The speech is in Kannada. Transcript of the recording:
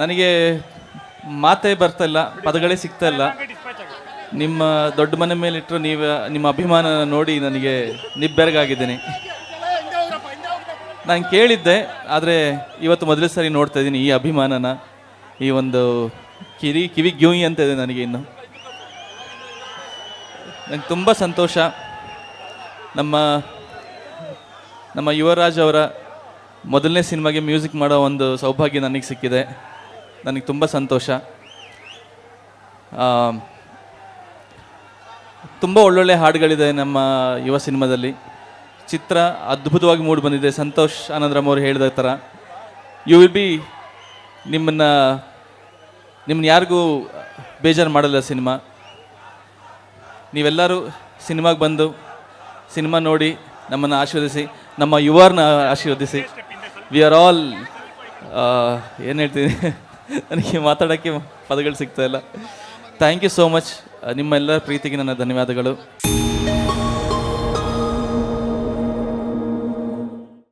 ನನಗೆ ಮಾತೇ ಬರ್ತಾ ಇಲ್ಲ ಪದಗಳೇ ಸಿಗ್ತಾ ಇಲ್ಲ. ನಿಮ್ಮ ದೊಡ್ಡ ಮನೆ ಮೇಲಿಟ್ಟರು ನೀವು, ನಿಮ್ಮ ಅಭಿಮಾನ ನೋಡಿ ನನಗೆ ನಿಬ್ಬೆರಗಾಗಿದ್ದೀನಿ. ನಾನು ಕೇಳಿದ್ದೆ, ಆದರೆ ಇವತ್ತು ಮೊದಲ ಸಾರಿ ನೋಡ್ತಾ ಇದ್ದೀನಿ ಈ ಅಭಿಮಾನನ, ಈ ಒಂದು ಕಿರಿ, ಕಿವಿ ಗ್ಯೂಯಿ ಅಂತ ಇದೆ ನನಗೆ ಇನ್ನು. ನಂಗೆ ತುಂಬ ಸಂತೋಷ. ನಮ್ಮ ನಮ್ಮ ಯುವರಾಜ್ ಅವರ ಮೊದಲನೇ ಸಿನಿಮಾಗೆ ಮ್ಯೂಸಿಕ್ ಮಾಡೋ ಒಂದು ಸೌಭಾಗ್ಯ ನನಗೆ ಸಿಕ್ಕಿದೆ. ನನಗೆ ತುಂಬ ಸಂತೋಷ. ತುಂಬ ಒಳ್ಳೊಳ್ಳೆ ಹಾಡುಗಳಿದೆ ನಮ್ಮ ಯುವ ಸಿನಿಮಾದಲ್ಲಿ. ಚಿತ್ರ ಅದ್ಭುತವಾಗಿ ಮೂಡಿ ಬಂದಿದೆ. ಸಂತೋಷ್ ಆನಂದರಾಮ್ ಅವರು ಹೇಳಿದ ಥರ. ಯು ವಿಲ್ ಬಿ ನಿಮ್ಮನ್ನು, ನಿಮ್ಮನ್ನ ಯಾರಿಗೂ ಬೇಜಾರು ಮಾಡಲ್ಲ ಸಿನಿಮಾ. ನೀವೆಲ್ಲರೂ ಸಿನಿಮಾಗೆ ಬಂದು ಸಿನಿಮಾ ನೋಡಿ ನಮ್ಮನ್ನು ಆಶೀರ್ವದಿಸಿ, ನಮ್ಮ ಯುವರ್ನ ಆಶೀರ್ವದಿಸಿ. ವಿ ಆರ್ ಆಲ್ ಏನು ಹೇಳ್ತೀನಿ? ನನಗೆ ಮಾತಾಡೋಕ್ಕೆ ಪದಗಳು ಸಿಗ್ತಾ ಇಲ್ಲ. ಥ್ಯಾಂಕ್ ಯು ಸೋ ಮಚ್ ನಿಮ್ಮೆಲ್ಲರ ಪ್ರೀತಿಗೆ ನನ್ನ ಧನ್ಯವಾದಗಳು.